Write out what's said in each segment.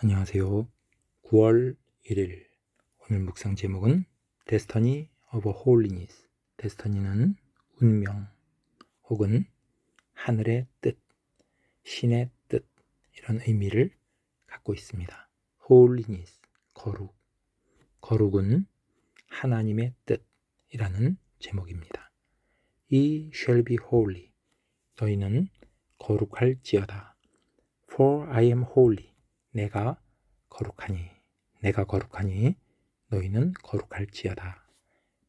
안녕하세요. 9월 1일 오늘 묵상 제목은 Destiny of Holiness. 데스터니는 운명 혹은 하늘의 뜻, 신의 뜻 이런 의미를 갖고 있습니다. Holiness, 거룩. 거룩은 하나님의 뜻이라는 제목입니다. 이 shall be holy. 너희는 거룩할지어다. For I am holy. 내가 거룩하니 내가 거룩하니 너희는 거룩할지어다.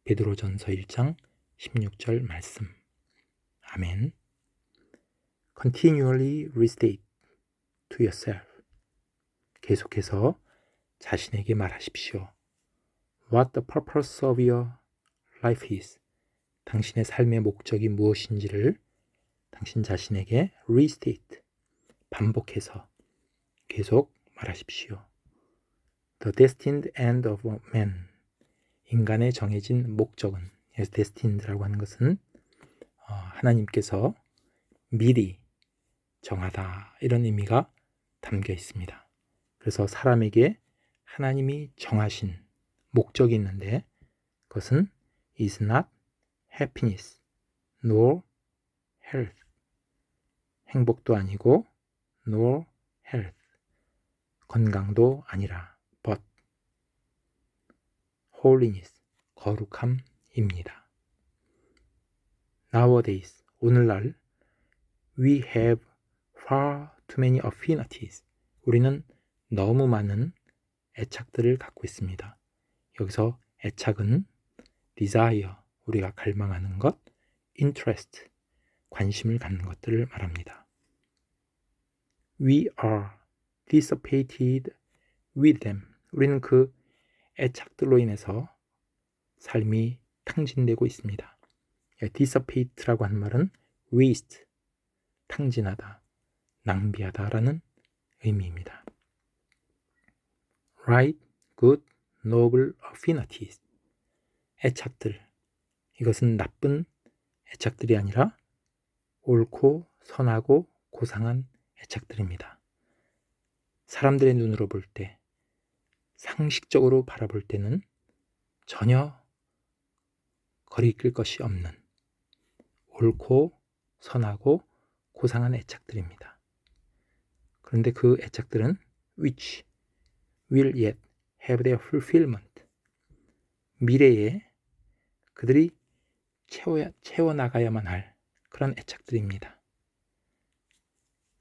베드로전서 1장 16절 말씀. 아멘. Continually restate to yourself. 계속해서 자신에게 말하십시오. What the purpose of your life is. 당신의 삶의 목적이 무엇인지를 당신 자신에게 restate 반복해서 계속 말하십시오. The destined end of man. 인간의 정해진 목적은 destined라고 하는 것은 어, 하나님께서 미리 정하다 이런 의미가 담겨 있습니다. 그래서 사람에게 하나님이 정하신 목적이 있는데 그것은 is not happiness nor health 행복도 아니고 nor health 건강도 아니라 but holiness 거룩함입니다. Nowadays 오늘날 we have far too many affinities 우리는 너무 많은 애착들을 갖고 있습니다. 여기서 애착은 desire 우리가 갈망하는 것, interest 관심을 갖는 것들을 말합니다. We are dissipated with them. 우리는 그 애착들로 인해서 삶이 탕진되고 있습니다. dissipate라고 하는 말은 waste, 탕진하다, 낭비하다라는 의미입니다. right, good, noble affinities. 애착들. 이것은 나쁜 애착들이 아니라 옳고 선하고 고상한 애착들입니다. 사람들의 눈으로 볼 때, 상식적으로 바라볼 때는 전혀 거리낄 것이 없는 옳고 선하고 고상한 애착들입니다. 그런데 그 애착들은 which will yet have their fulfillment 미래에 그들이 채워, 채워나가야만 할 그런 애착들입니다.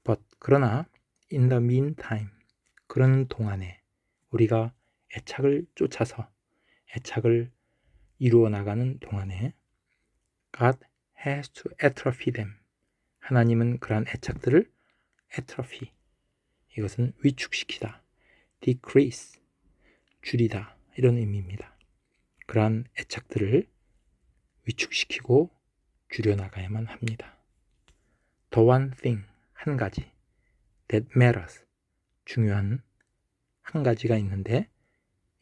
but 그러나 in the meantime 그런 동안에 우리가 애착을 쫓아서 애착을 이루어 나가는 동안에 God has to atrophy them. 하나님은 그러한 애착들을 atrophy 이것은 위축시키다, decrease 줄이다 이런 의미입니다. 그러한 애착들을 위축시키고 줄여나가야만 합니다. The one thing 한 가지 that matters 중요한 한 가지가 있는데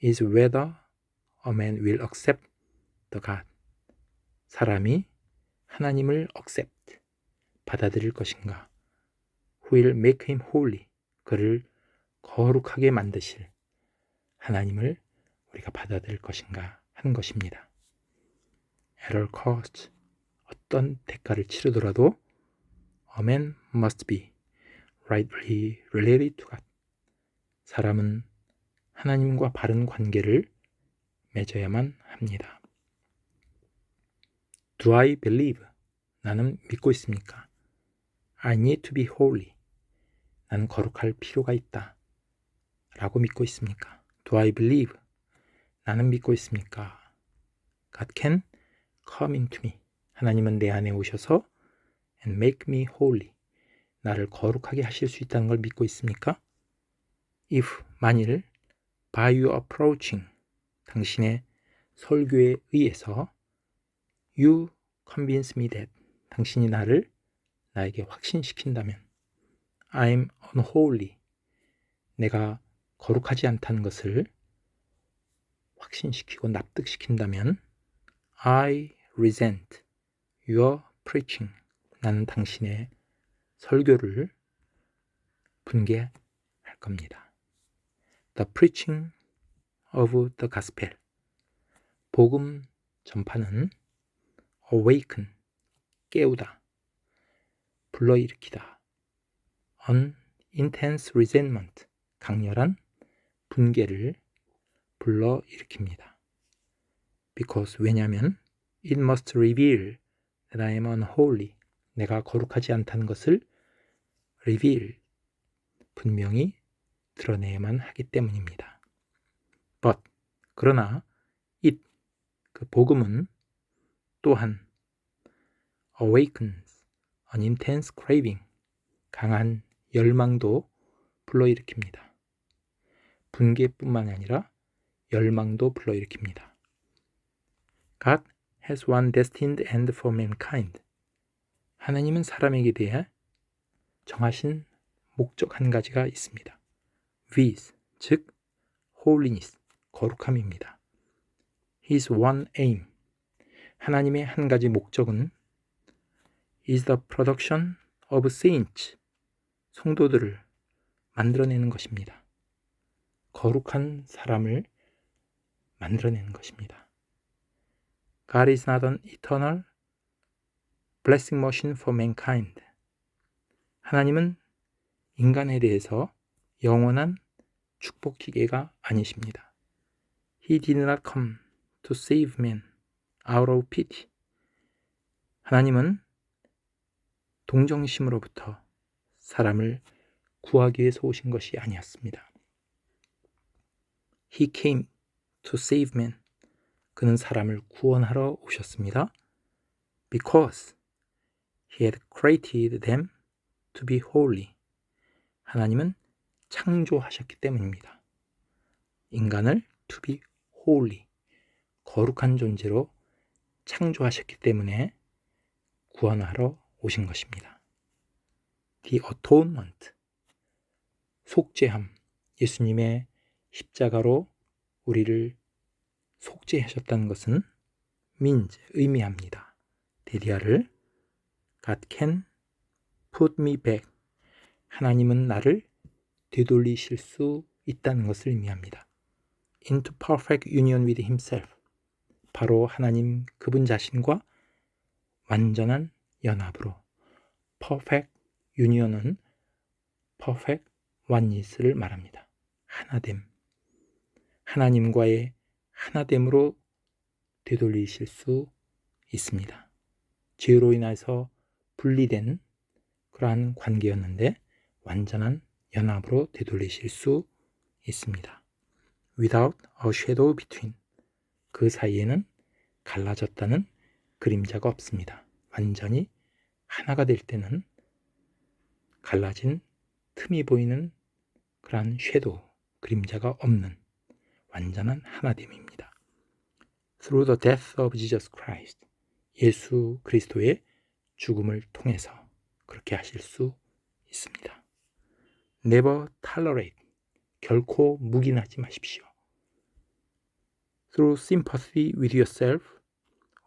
is whether a man will accept the God 사람이 하나님을 accept 받아들일 것인가 who will make him holy 그를 거룩하게 만드실 하나님을 우리가 받아들일 것인가 하는 것입니다. at all cost 어떤 대가를 치르더라도 a man must be rightly related to God. 사람은 하나님과 바른 관계를 맺어야만 합니다. Do I believe? 나는 믿고 있습니까? I need to be holy. 나는 거룩할 필요가 있다. 라고 믿고 있습니까? Do I believe? 나는 믿고 있습니까? God can come into me. 하나님은 내 안에 오셔서 and make me holy. 나를 거룩하게 하실 수 있다는 걸 믿고 있습니까? If 만일 by your approaching 당신의 설교에 의해서 you convince me that 당신이 나를 나에게 확신시킨다면 I'm unholy 내가 거룩하지 않다는 것을 확신시키고 납득시킨다면 I resent your preaching 나는 당신의 설교를 분개할 겁니다. The preaching of the gospel. 복음 전파는 awaken, 깨우다, 불러일으키다. an intense resentment, 강렬한 분개를 불러일으킵니다. Because 왜냐면 it must reveal that I am unholy. 내가 거룩하지 않다는 것을 reveal 분명히 드러내야만 하기 때문입니다. But 그러나 it 그 복음은 또한 awakens an intense craving 강한 열망도 불러일으킵니다. 분개뿐만 아니라 열망도 불러일으킵니다. God has one destined end for mankind. 하나님은 사람에게 대해 정하신 목적 한 가지가 있습니다. Viz, 즉 holiness, 거룩함입니다. His one aim, 하나님의 한 가지 목적은 is the production of saints, 성도들을 만들어내는 것입니다. 거룩한 사람을 만들어내는 것입니다. God is not an eternal blessing machine for mankind. 하나님은 인간에 대해서 영원한 축복 기계가 아니십니다. He did not come to save man out of pity. 하나님은 동정심으로부터 사람을 구하기 위해서 오신 것이 아니었습니다. He came to save man. 그는 사람을 구원하러 오셨습니다. Because he had created them to be holy. 하나님은 창조하셨기 때문입니다. 인간을 to be holy. 거룩한 존재로 창조하셨기 때문에 구원하러 오신 것입니다. The atonement. 속죄함. 예수님의 십자가로 우리를 속죄하셨다는 것은 means, 의미합니다. 데디아를 God can put me back. 하나님은 나를 되돌리실 수 있다는 것을 의미합니다. into perfect union with himself. 바로 하나님 그분 자신과 완전한 연합으로 perfect union은 perfect oneness를 말합니다. 하나됨. 하나님과의 하나됨으로 되돌리실 수 있습니다. 죄로 인해서 분리된 그러한 관계였는데 완전한 연합으로 되돌리실 수 있습니다. Without a shadow between 그 사이에는 갈라졌다는 그림자가 없습니다. 완전히 하나가 될 때는 갈라진 틈이 보이는 그러한 섀도우 그림자가 없는 완전한 하나됨입니다. Through the death of Jesus Christ, 예수 그리스도의 죽음을 통해서 그렇게 하실 수 있습니다. Never tolerate, 결코 묵인하지 마십시오. Through sympathy with yourself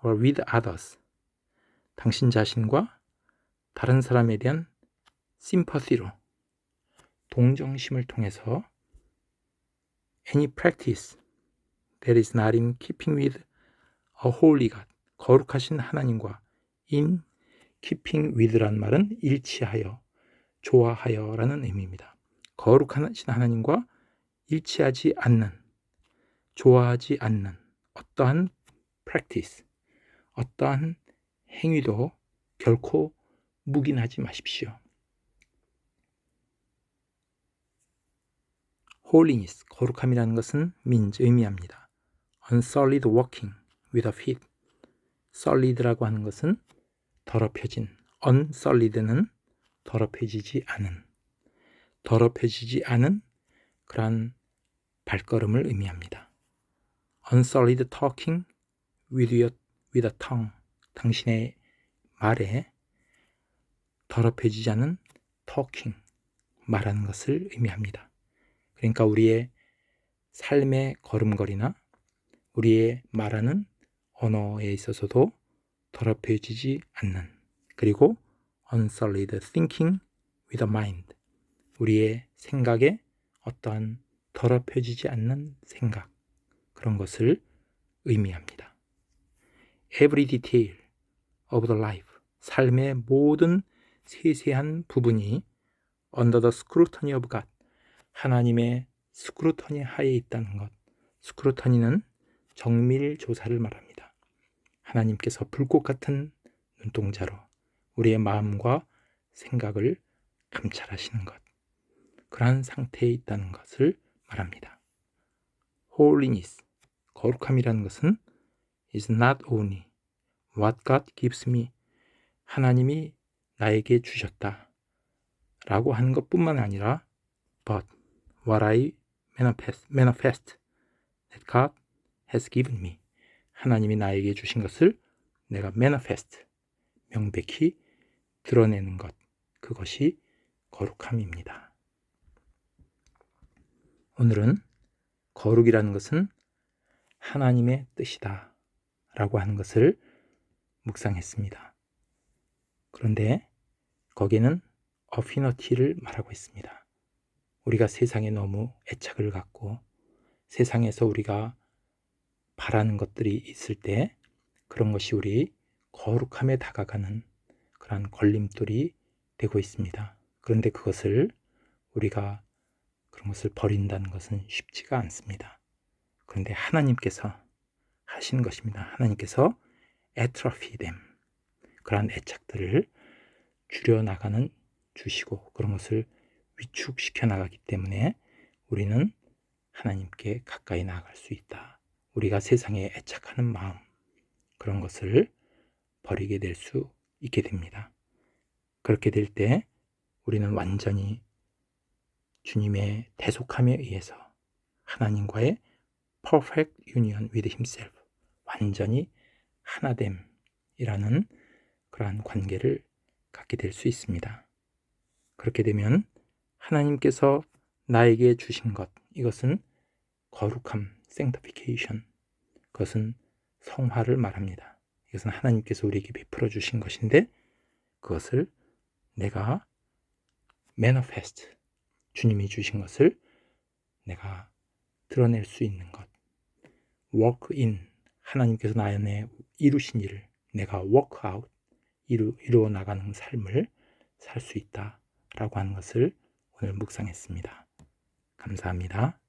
or with others, 당신 자신과 다른 사람에 대한 sympathy로 동정심을 통해서 any practice that is not in keeping with a holy God, 거룩하신 하나님과 in keeping with란 말은 일치하여, 좋아하여라는 의미입니다. 거룩하신 하나님과 일치하지 않는, 좋아하지 않는 어떠한 practice, 어떠한 행위도 결코 묵인하지 마십시오. holiness, 거룩함이라는 것은 means, 의미합니다. unsullied walking with a feet. sullied라고 하는 것은 더럽혀진, unsullied는 더럽혀지지 않은, 더럽혀지지 않은 그러한 발걸음을 의미합니다. unsullied talking with, your, with a tongue. 당신의 말에 더럽혀지지 않은 talking, 말하는 것을 의미합니다. 그러니까 우리의 삶의 걸음걸이나 우리의 말하는 언어에 있어서도 더럽혀지지 않는 그리고 unsullied thinking with a mind 우리의 생각에 어떠한 더럽혀지지 않는 생각 그런 것을 의미합니다. Every detail of the life 삶의 모든 세세한 부분이 under the scrutiny of God 하나님의 스크루터니 하에 있다는 것. 스크루터니는 정밀 조사를 말합니다. 하나님께서 불꽃 같은 눈동자로 우리의 마음과 생각을 감찰하시는 것. 그러한 상태에 있다는 것을 말합니다. Holiness, 거룩함이라는 것은 is not only what God gives me, 하나님이 나에게 주셨다. 라고 하는 것 뿐만 아니라 but what I manifest, manifest that God has given me. 하나님이 나에게 주신 것을 내가 manifest, 명백히 드러내는 것. 그것이 거룩함입니다. 오늘은 거룩이라는 것은 하나님의 뜻이다. 라고 하는 것을 묵상했습니다. 그런데 거기는 어피너티를 말하고 있습니다. 우리가 세상에 너무 애착을 갖고 세상에서 우리가 바라는 것들이 있을 때 그런 것이 우리 거룩함에 다가가는 그러한 걸림돌이 되고 있습니다. 그런데 그것을 우리가 그런 것을 버린다는 것은 쉽지가 않습니다. 그런데 하나님께서 하신 것입니다. 하나님께서 them 그러한 애착들을 줄여나가는 주시고 그런 것을 위축시켜 나가기 때문에 우리는 하나님께 가까이 나아갈 수 있다. 우리가 세상에 애착하는 마음 그런 것을 버리게 될 수 있게 됩니다. 그렇게 될 때 우리는 완전히 주님의 대속함에 의해서 하나님과의 perfect union with himself 완전히 하나됨이라는 그러한 관계를 갖게 될 수 있습니다. 그렇게 되면 하나님께서 나에게 주신 것, 이것은 거룩함, sanctification. 그것은 성화를 말합니다. 이것은 하나님께서 우리에게 베풀어 주신 것인데 그것을 내가 manifest, 주님이 주신 것을 내가 드러낼 수 있는 것. work in, 하나님께서 나 안에 이루신 일을 내가 work out, 이루, 이루어 나가는 삶을 살 수 있다라고 하는 것을 오늘 묵상했습니다. 감사합니다.